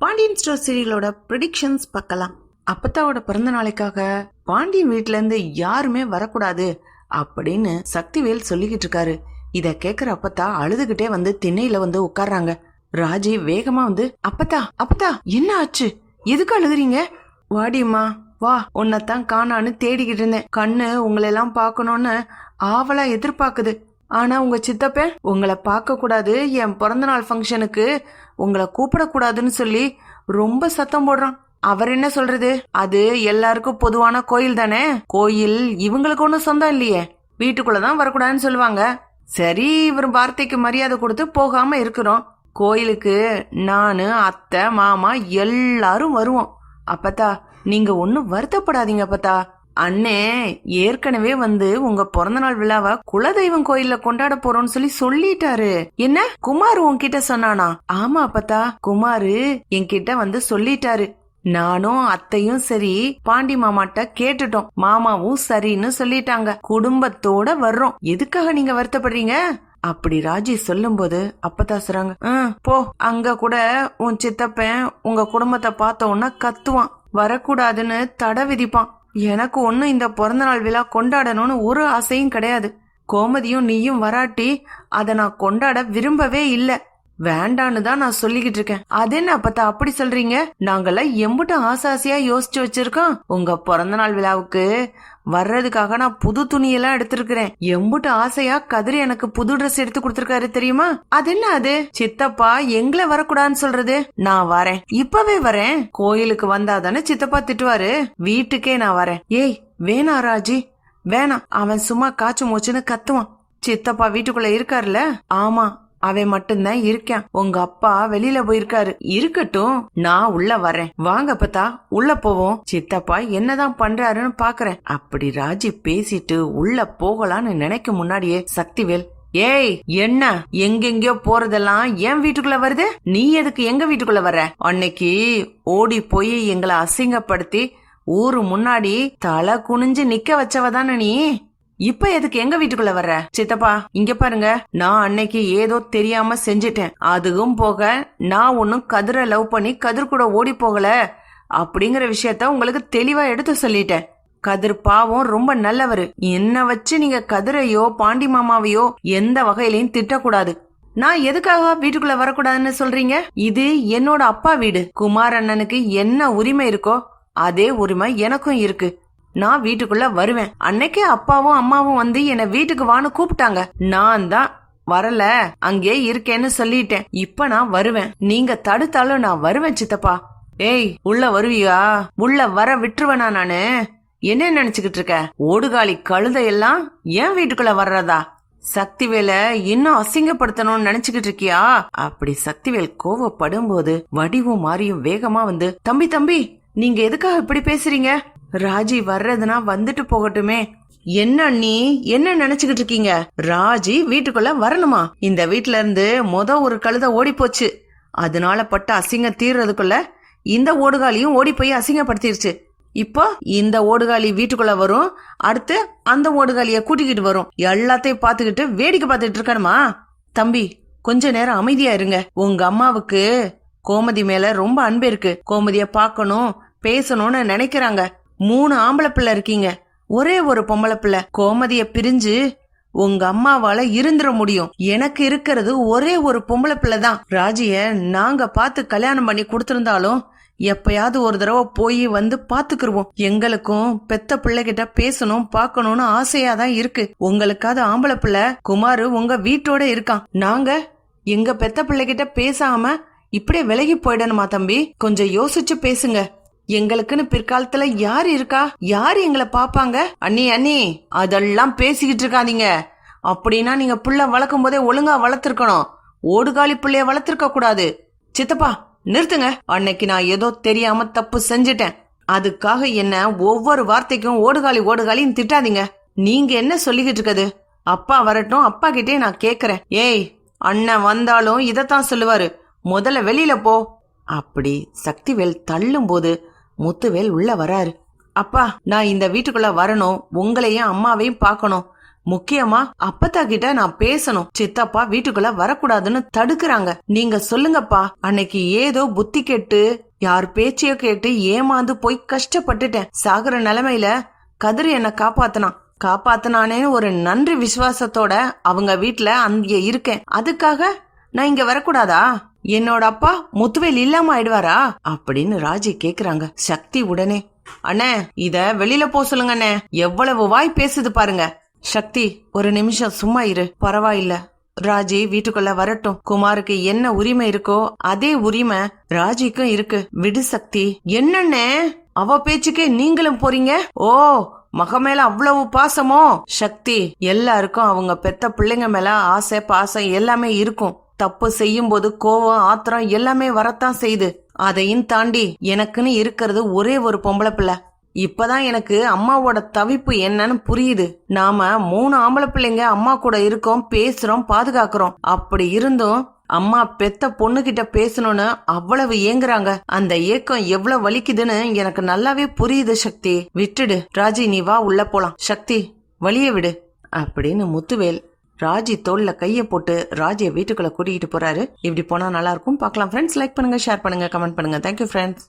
Pandian store சீரியலோட predictions பார்க்கலாம். அப்பத்தாவோட பிறந்த நாளைக்காக பாண்டியன் வீட்டிலேருந்து இருந்து யாருமே வரக்கூடாது அப்படின்னு சக்திவேல் சொல்லிக்கிட்டு இருக்காரு. இத கேக்குற அப்பத்தா அழுதுகிட்டே வந்து திண்ணையில வந்து உட்கார்றாங்க. ராஜி வேகமா வந்து அப்பத்தா அப்பத்தா என்ன ஆச்சு? எதுக்கு அழுகுறீங்க? வாடிம்மா வா உன்னைத்தான் காணான்னு தேடிக்கிட்டு இருந்தேன். கண்ணு உங்களை எல்லாம் பார்க்கணும்னு ஆவலா எதிர்பார்க்குது. ஆனா உங்க சித்தப்பன் உங்களை பார்க்க கூடாது. என் பிறந்த நாள் ஃபங்க்ஷனுக்கு உங்களை கூப்பிடக்கூடாதுன்னு சொல்லி ரொம்ப சத்தம் போடுறான். அவர் என்ன சொல்றது? அது எல்லாருக்கும் பொதுவான கோயில் தானே? கோயில் இவங்களுக்கு ஒன்றும் சொந்தம் இல்லையே. வீட்டுக்குள்ளதான் வரக்கூடாதுன்னு சொல்லுவாங்க. சரி இவர் வார்த்தைக்கு மரியாதை கொடுத்து போகாம இருக்கிறோம். கோயிலுக்கு நானு அத்தை மாமா எல்லாரும் வருவோம். அப்பத்தா நீங்க ஒன்னும் வருத்தப்படாதீங்க அப்பத்தா. அண்ணே ஏற்கனவே வந்து உங்க பிறந்தநாள் விழாவை குலதெய்வம் கோயில்ல கொண்டாட போறோம்னு சொல்லி சொல்லிட்டாரு. என்ன? குமார் உன்கிட்ட சொன்னானா? ஆமா அப்பத்தா. குமாரு என்கிட்ட வந்து சொல்லிட்டாரு. நானும் அத்தையும் சரி பாண்டி மாமாட்ட கேட்டுட்டோம். மாமாவும் சரின்னு சொல்லிட்டாங்க. குடும்பத்தோட வர்றோம். எதுக்காக நீங்க வருத்தப்படுறீங்க? அப்படி ராஜி சொல்லும்போது அப்பதா சொல்றாங்க போ. அங்க கூட உன் சித்தப்பன் உங்க குடும்பத்தை பார்த்த உடனே கத்துவான். வரக்கூடாதுன்னு தடை விதிப்பான். எனக்கு ஒன்றும் இந்த பிறந்தநாள் விழா கொண்டாடணும்னு ஒரு ஆசையும் கிடையாது. கோமதியும் நீயும் வராட்டி அதை நான் கொண்டாட விரும்பவே இல்லை. வேண்டான்னு தான் நான் சொல்லிக்கிட்டு இருக்கேன். அது என்ன பார்த்தா அப்படி சொல்றீங்க? நாங்கெல்லாம் எம்புட்டு ஆசை யோசிச்சு வச்சிருக்கோம். உங்க பிறந்த நாள் விழாவுக்கு வர்றதுக்காக நான் புது துணியெல்லாம் எடுத்திருக்கிறேன். எம்புட்டு ஆசையா கதிரி எனக்கு புது ட்ரெஸ் எடுத்து கொடுத்துருக்காரு தெரியுமா? அது என்ன அது? சித்தப்பா எங்களை வரக்கூடாதுன்னு சொல்றது. நான் வரேன். இப்பவே வரேன். கோயிலுக்கு வந்தா தானே சித்தப்பா திட்டுவாரு. வீட்டுக்கே நான் வரேன். ஏய் வேணா ராஜி. வேணாம். அவன் சும்மா காய்ச்சு மூச்சுன்னு கத்துவான். சித்தப்பா வீட்டுக்குள்ள இருக்காருல்ல? ஆமா. அவன் மட்டும்தான் இருக்கேன். உங்க அப்பா வெளியில போயிருக்காரு. இருக்கட்டும் நான் உள்ள வரேன் வாங்க பத்தா உள்ள போவோம். சித்தப்பா என்னதான் பண்றாருன்னு பாக்குறேன். அப்படி ராஜி பேசிட்டு உள்ள போகலான்னு நினைக்கும் முன்னாடியே சக்திவேல் ஏய் என்ன? எங்கெங்கயோ போறதெல்லாம் என் வீட்டுக்குள்ள வருது? நீ எதுக்கு எங்க வீட்டுக்குள்ள வர்ற? அன்னைக்கு ஓடி போய் எங்களை அசிங்கப்படுத்தி ஊரு முன்னாடி தலை குனிஞ்சு நிக்க வச்சவதான நீ? இப்ப எதுக்கு எங்க வீட்டுக்குள்ள வர்ற? சித்தப்பா இங்க பாருங்க. நான் அன்னைக்கு ஏதோ தெரியாம செஞ்சிட்டேன். அதுவும் போக நான் ஒன்னும் கதிரை லவ் பண்ணி கதிர் கூட ஓடி போகல அப்படிங்கிற விஷயத்த உங்களுக்கு தெளிவா எடுத்து சொல்லிட்டேன். கதிர் பாவம் ரொம்ப நல்லவர். என்ன வச்சு நீங்க கதிரையோ பாண்டி மாமாவையோ எந்த வகையிலையும் திட்டக்கூடாது. நான் எதுக்காக வீட்டுக்குள்ள வரக்கூடாதுன்னு சொல்றீங்க? இது என்னோட அப்பா வீடு. குமார் அண்ணனுக்கு என்ன உரிமை இருக்கோ அதே உரிமை எனக்கும் இருக்கு. நான் வீட்டுக்குள்ள வருவேன். அன்னைக்கே அப்பாவும் அம்மாவும் வந்து என்னை வீட்டுக்கு வான்னு கூப்பிட்டாங்க. நான் தான் வரல. அங்கே இருக்கேன்னு சொல்லிட்டேன். இப்ப நான் வருவேன். நீங்க தடுத்தாலும் நான் வருவேன் சித்தப்பா. ஏய் உள்ள வருவியா? உள்ள வர விட்டுருவேனா நானு? என்ன நினைச்சுக்கிட்டு இருக்க? ஓடுகாலி கழுதையெல்லாம் ஏன் வீட்டுக்குள்ள வர்றதா? சக்திவேல இன்னும் அசிங்கப்படுத்தணும்னு நினைச்சுக்கிட்டு இருக்கியா? அப்படி சக்திவேல் கோவப்படும் போது வடிவும் மாறியும் வேகமா வந்து தம்பி தம்பி நீங்க எதுக்காக இப்படி பேசுறீங்க? ராஜி வர்றதுனா வந்துட்டு போகட்டுமே. என்ன நீ என்ன நினைச்சுக்கிட்டு இருக்கீங்க? ராஜி வீட்டுக்குள்ள வரணுமா? இந்த வீட்ல இருந்து மொத ஒரு கழுத ஓடி போச்சு அதனால பட்ட அசிங்கம் தீர்றதுக்குள்ள இந்த ஓடுகாலியும் ஓடி போய் அசிங்கப்படுத்திருச்சு. இப்போ இந்த ஓடுகாலி வீட்டுக்குள்ள வரும். அடுத்து அந்த ஓடுகாலிய கூட்டிக்கிட்டு வரும். எல்லாத்தையும் பார்த்துக்கிட்டு வேடிக்கை பார்த்துட்டு இருக்கணுமா? தம்பி கொஞ்ச நேரம் அமைதியா இருங்க. உங்க அம்மாவுக்கு கோமதி மேல ரொம்ப அன்பு இருக்கு. கோமதிய பார்க்கணும் பேசணும்னு நினைக்கிறாங்க. மூணு ஆம்பளை பிள்ளை இருக்கீங்க. ஒரே ஒரு பொம்பளை பிள்ளை. கோமதிய பிரிஞ்சு உங்க அம்மாவால இருந்துட முடியும். எனக்கு இருக்கிறது ஒரே ஒரு பொம்பளை பிள்ளை தான். ராஜிய நாங்க பார்த்து கல்யாணம் பண்ணி கொடுத்திருந்தாலும் எப்பயாவது ஒரு தடவை போய் வந்து பாத்துக்கிருவோம் எங்களுக்கும் பெத்த பிள்ளைகிட்ட பேசணும் பார்க்கணும்னு ஆசையா தான் இருக்கு. உங்களுக்காவது ஆம்பளை பிள்ளை. குமாரு உங்க வீட்டோட இருக்கான். நாங்க எங்க பெத்த பிள்ளைகிட்ட பேசாம இப்படியே விலகி போயிடணுமா தம்பி? கொஞ்சம் யோசிச்சு பேசுங்க. எங்களுக்குன்னு பிற்காலத்துல யார் இருக்கா? யார் எங்களை பாப்பாங்க அண்ணி அண்ணி அதெல்லாம் பேசிக்கிட்டு இருக்காதீங்க. அப்படின்னா நீங்க புள்ள வளர்க்கும் போதே ஒழுங்கா வளர்த்துருக்கணும். ஓடுகாலி பிள்ளைய வளர்த்திருக்க கூடாது. சித்தப்பா நிறுத்துங்க. அன்னைக்கு நான் ஏதோ தெரியாம தப்பு செஞ்சுட்டேன். அதுக்காக என்ன ஒவ்வொரு வார்த்தைக்கும் ஓடுகாலி ஓடுகாலின்னு திட்டாதீங்க. நீங்க என்ன சொல்லிக்கிட்டு இருக்கது? அப்பா வரட்டும் அப்பா கிட்டே நான் கேக்குறேன். ஏய் அண்ணன் வந்தாலும் இதத்தான் சொல்லுவாரு. முதல்ல வெளியில போ. அப்படி சக்திவேல் தள்ளும் போது முத்துவேல் உள்ள வராரு. அப்பா நான் இந்த வீட்டுக்குள்ள வரணும். உங்களையும் அம்மாவையும் பார்க்கணும். முக்கியமா அப்பத்தா கிட்ட நான் பேசணும். சித்தப்பா வீட்டுக்குள்ள வரக்கூடாதுன்னு தடுக்கிறாங்க. நீங்க சொல்லுங்கப்பா. அன்னைக்கு ஏதோ புத்தி கெட்டு யார் பேச்சையோ கேட்டு ஏமாந்து போய் கஷ்டப்பட்டுட்டேன். சாகுற நிலைமையில கதிர் என்ன காப்பாத்தினான். காப்பாத்தினானேன்னு ஒரு நன்றி விசுவாசத்தோட அவங்க வீட்டுல அங்கே இருக்கேன். அதுக்காக நான் இங்க வரக்கூடாதா? என்னோட அப்பா முத்துவேல் இல்லாம ஆயிடுவாரா? அப்படின்னு ராஜி கேக்குறாங்க. சக்தி உடனே அண்ணே இத வெளியில போ சொல்லுங்க அண்ணே எவ்வளவு வாய் பேசுது பாருங்க. சக்தி ஒரு நிமிஷம் சும்மா இரு. பரவாயில்ல. ராஜி வீட்டுக்குள்ள வரட்டும். குமாருக்கு என்ன உரிமை இருக்கோ அதே உரிமை ராஜிக்கும் இருக்கு. விடு சக்தி. என்னண்ணே? அவ பேச்சுக்கே நீங்களும் போறீங்க? ஓ மக மேல அவ்வளவு பாசமோ? சக்தி எல்லாருக்கும் அவங்க பெத்த பிள்ளைங்க மேல ஆசை பாசம் எல்லாமே இருக்கும். தப்பு செய்யும் போது கோவம் ஆத்திரம் எல்லாமே வரத்தான் செய்து. அதையும் தாண்டி எனக்குன்னு இருக்கிறது ஒரே ஒரு பொம்பளை பிள்ளை. இப்பதான் எனக்கு அம்மாவோட தவிப்பு என்னன்னு புரியுது. நாம மூணு ஆம்பளை பிள்ளைங்க அம்மா கூட இருக்கோம் பேசுறோம் பாதுகாக்கிறோம். அப்படி இருந்தும் அம்மா பெத்த பொண்ணுகிட்ட பேசணும்னு அவ்வளவு ஏங்குறாங்க. அந்த ஏக்கம் எவ்வளவு வலிக்குதுன்னு எனக்கு நல்லாவே புரியுது சக்தி. விட்டுடு. ராஜி நீ வா உள்ள போலாம். சக்தி வழிய விடு. அப்படின்னு முத்துவேல் ராஜி தோல்ல கைய போட்டு ராஜியை வீட்டுக்குள்ள கூட்டிகிட்டு போறாரு. இப்படி போனா நல்லா இருக்கும். பார்க்கலாம் ஃப்ரெண்ட்ஸ் லைக் பண்ணுங்க ஷேர் பண்ணுங்க கமெண்ட் பண்ணுங்க. Thank you friends